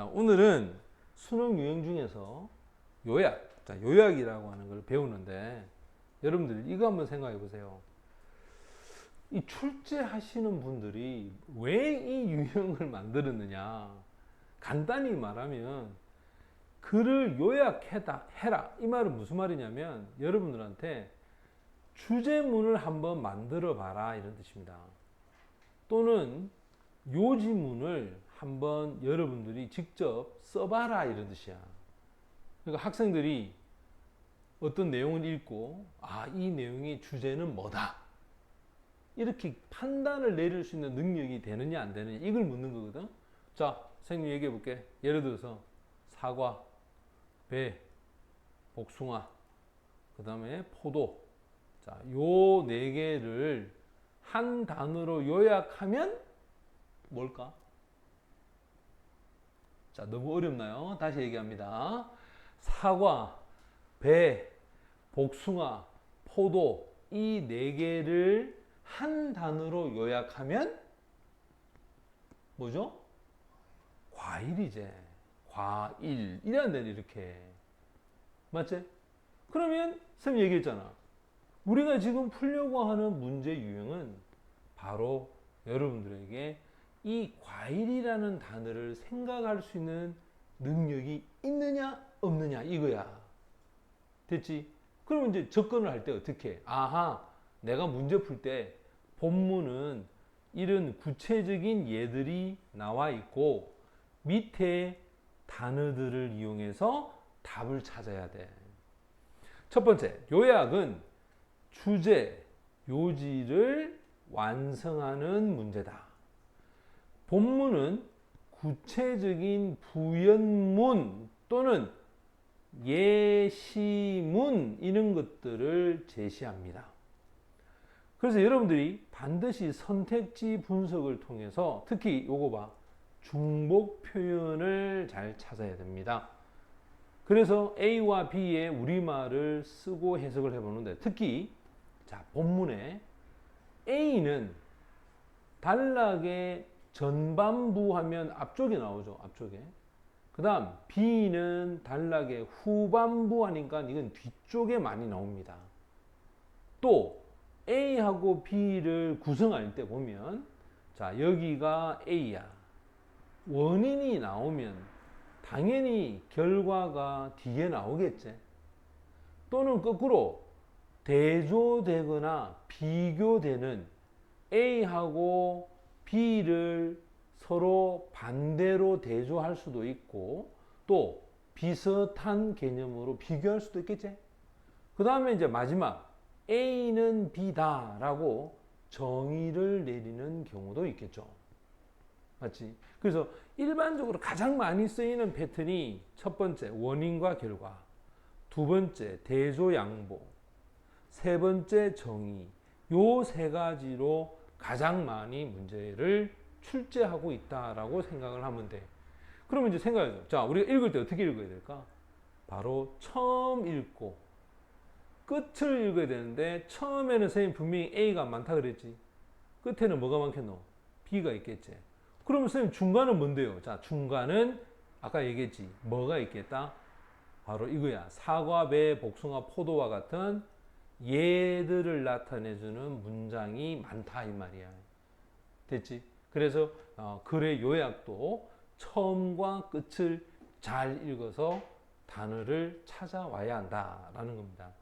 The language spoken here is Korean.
자, 오늘은 수능 유형 중에서 요약, 자, 요약이라고 하는 걸 배우는데 여러분들 이거 한번 생각해 보세요. 이 출제하시는 분들이 왜 이 유형을 만들었느냐? 간단히 말하면 글을 요약해다 해라. 이 말은 무슨 말이냐면 여러분들한테 주제문을 한번 만들어 봐라 이런 뜻입니다. 또는 요지문을 한번 여러분들이 직접 써봐라 이런 뜻이야. 그러니까 학생들이 어떤 내용을 읽고 아 이 내용의 주제는 뭐다 이렇게 판단을 내릴 수 있는 능력이 되느냐 안 되느냐 이걸 묻는 거거든. 자, 선생님 얘기해 볼게. 예를 들어서 사과, 배, 복숭아, 그 다음에 포도. 자, 요 네 개를 한 단어로 요약하면 뭘까? 자, 너무 어렵나요? 다시 얘기합니다. 사과, 배, 복숭아, 포도 이 네 개를 한 단어로 요약하면 뭐죠? 과일이제. 과일. 데는 이렇게. 맞지? 그러면 쌤이 얘기했잖아. 우리가 지금 풀려고 하는 문제 유형은 바로 여러분들에게 이 과일이라는 단어를 생각할 수 있는 능력이 있느냐 없느냐 이거야. 됐지? 그러면 이제 접근을 할 때 어떻게? 해? 아하, 내가 문제 풀 때 본문은 이런 구체적인 예들이 나와 있고 밑에 단어들을 이용해서 답을 찾아야 돼. 첫 번째, 요약은 주제, 요지를 완성하는 문제다. 본문은 구체적인 부연문 또는 예시문 이런 것들을 제시합니다. 그래서 여러분들이 반드시 선택지 분석을 통해서 특히 요거 봐. 중복 표현을 잘 찾아야 됩니다. 그래서 A와 B의 우리말을 쓰고 해석을 해보는데 특히 자 본문에 A는 단락의 전반부 하면 앞쪽에 나오죠. 앞쪽에. 그 다음 B는 단락의 후반부 하니까 이건 뒤쪽에 많이 나옵니다. 또 A하고 B를 구성할 때 보면 자 여기가 A야. 원인이 나오면 당연히 결과가 뒤에 나오겠지. 또는 거꾸로 대조되거나 비교되는 A하고 B를 서로 반대로 대조할 수도 있고 또 비슷한 개념으로 비교할 수도 있겠지. 그 다음에 이제 마지막 A는 B다 라고 정의를 내리는 경우도 있겠죠. 맞지? 그래서 일반적으로 가장 많이 쓰이는 패턴이 첫 번째 원인과 결과, 두 번째 대조 양보, 세 번째 정의. 요 세 가지로 가장 많이 문제를 출제하고 있다라고 생각을 하면 돼. 그러면 이제 생각해요. 자, 우리가 읽을 때 어떻게 읽어야 될까? 바로 처음 읽고 끝을 읽어야 되는데 처음에는 선생님 분명히 A가 많다 그랬지. 끝에는 뭐가 많겠노? B가 있겠지. 그러면 선생님 중간은 뭔데요? 자, 중간은 아까 얘기했지. 뭐가 있겠다? 바로 이거야. 사과, 배, 복숭아, 포도와 같은 예들을 나타내주는 문장이 많다 이 말이야. 됐지? 그래서 어, 글의 요약도 처음과 끝을 잘 읽어서 단어를 찾아와야 한다라는 겁니다.